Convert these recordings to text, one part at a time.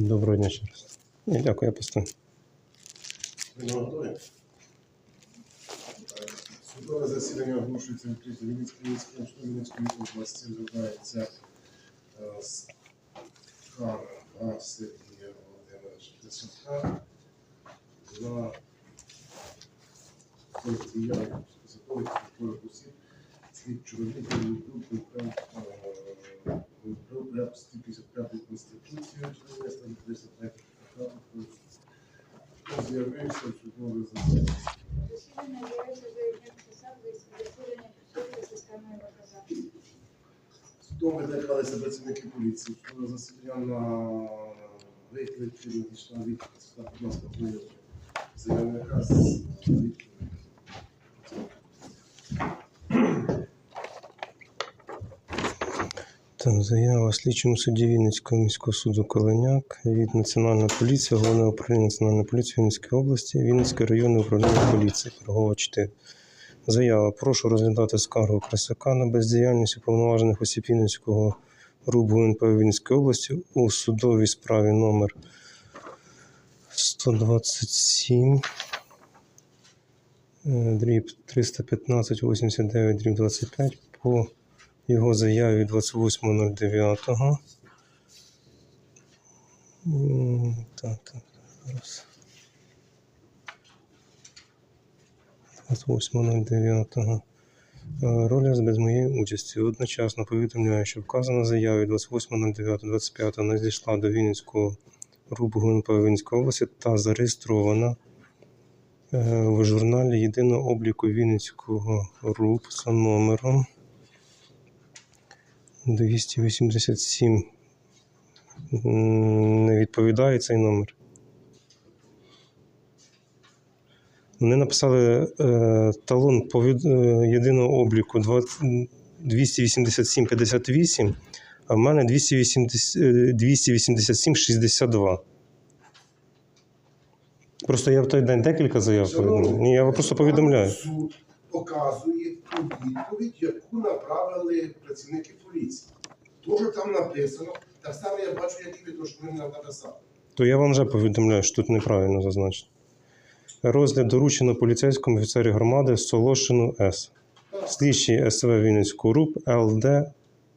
Доброго дня ще раз. Ні, дякую, я постою. Судове засідання оголошується відкритим Вінницької міської суду Вінницької області звертається е, скарга Сергія Володимировича Тисенка за діяльність посадових службових осіб слідчого відділу групи про 155 Конституції України, статті 303 Хто з'явився в судове засідання? Засідання з'явився заявник посади з засідання підсудки системної наказання. Судом викликалися працівники поліції. Судове засідання на виклик надійшла відповідь. Так, будь ласка, заявника з відповідь. Так, заява слідчому судді Вінницького міського суду Коленяк від Національної поліції, Головне управління Національної поліції Вінницької області, Вінницьке районне управління поліції, Торгова 4. Заява. Прошу розглядати скаргу Красака на бездіяльність уповноважених осіб Вінницького РУБ ГУНП Вінницької області у судовій справі номер 127 е, дріб 315 89 дріб 25 по його заяві 28.09. Так, так, зараз. 28.09. Е, Роля без моєї участі. Одночасно повідомляю, що вказана заява від 28.09.25 надійшла до Вінницького РУБ ГУНП Вінницької області та зареєстрована е, в журналі єдиного обліку Вінницького РУБ за номером 287 не відповідає цей номер. Вони написали е, талон по від- е, єдиного обліку 287-58, а в мене 280, е, 287-62. Просто я в той день декілька заяв повідомляю. Ні, я просто повідомляю. Показує ту відповідь, яку направили працівники поліції. То, що там написано, так само я бачу, як і ви, то, що ви нам написали. То я вам вже повідомляю, що тут неправильно зазначено. Розгляд доручено поліцейському офіцері громади Солошину С. Слідчий СВ Вінницького РУП ЛД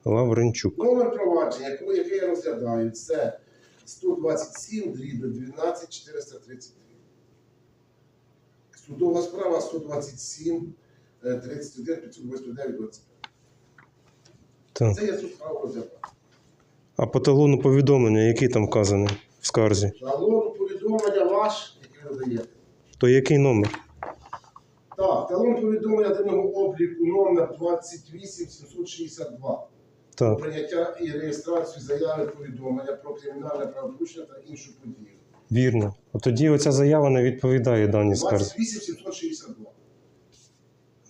Лавренчук. Номер провадження, яке я розглядаю, це 127 дріб 12 433. Судова справа 127 е, 31 589 25. Так. Це я цю справу розглядаю. А по талону повідомлення, який там вказаний в скарзі, Талон повідомлення ваш, який ви даєте. то який номер? Так, талон повідомлення єдиного обліку номер 28 762. Так. Прийняття і реєстрацію заяви повідомлення про кримінальне правопорушення та іншу подію. Вірно. От тоді оця заява не відповідає даній скарзі. 28 762.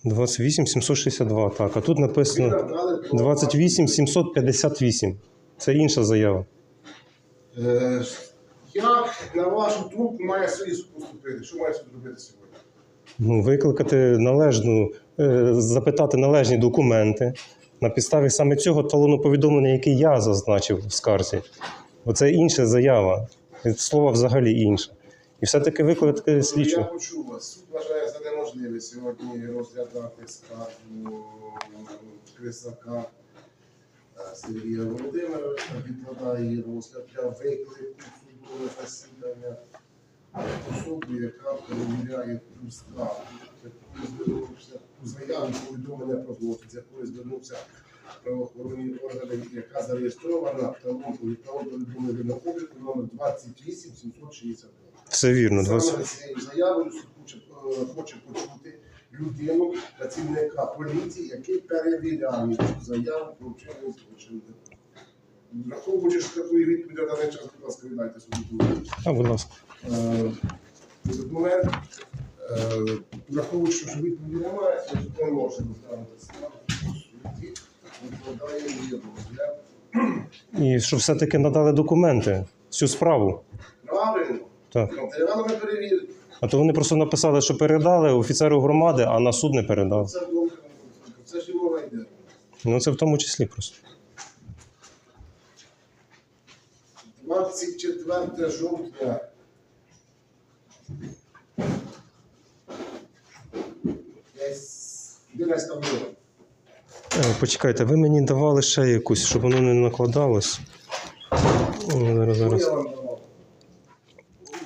28 762, так. А тут написано 28 758. Це інша заява. Е, Як, на вашу думку, має суд поступити? Що має суд робити сьогодні? Ну, викликати належну, е, запитати належні документи на підставі саме цього талону повідомлення, який я зазначив в скарзі. Бо це інша заява. Від слова взагалі інше. І все-таки викликати Я слідчу. почув вас. Суд вважає за сьогодні розглядати скаргу Крисака е, Сергія Володимировича, відкладає її розгляд для виклику судове засідання особи, яка перевіряє ту з якою звернувся ту заяву повідомлення про злочин, з якою звернувся правоохоронні органи, яка зареєстрована в талон повідомлення на обліку номер 28 762. Все вірно. 20... Саме цією заявою суд хоче, е, хоче почути людину, працівника поліції, який перевіряє цю заяву про вчинення злочину. Враховуючи, що такої відповіді на даний час, будь ласка, віддайте суду. А, будь ласка. Е, Документ, е, враховуючи, що відповіді немає, суд не може розглянути справу викладає її розгляд. І щоб все-таки надали документи, всю справу. Правильно, Так. перевірки. А то вони просто написали, що передали офіцеру громади, а на суд не передав. Це це ж мова йде. Ну це в тому числі просто. 24 жовтня. Десь 11 година. Е, Почекайте, ви мені давали ще якусь, щоб воно не накладалось. Зараз, зараз.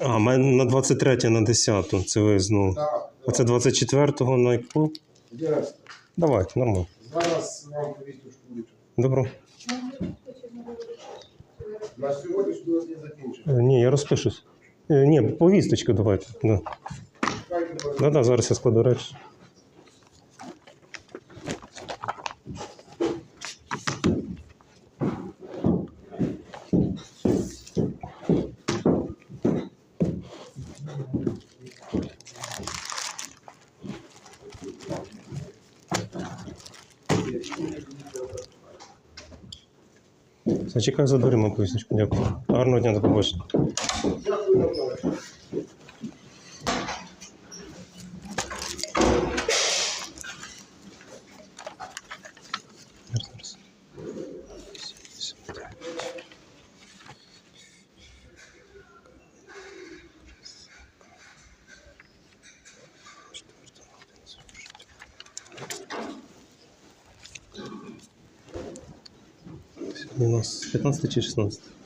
А, на 23 на 10 це ви знову. Так, Оце 24-го на яку? 11. Давайте, нормально. Зараз вам повісточку вичу. Добро. На сьогоднішній нас не закінчено. Е, Ні, я розпишусь. Е, Ні, повісточку давайте. Да. Да, да, зараз я складу речі. Зачекаю за дверима поясничку. Дякую. Гарного дня, до побачення. У нас 15 чи 16? 16.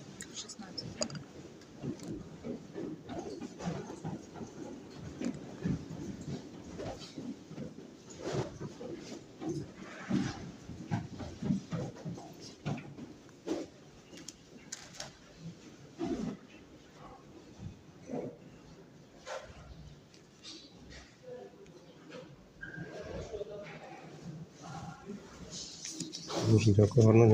Дуже дякую, гарного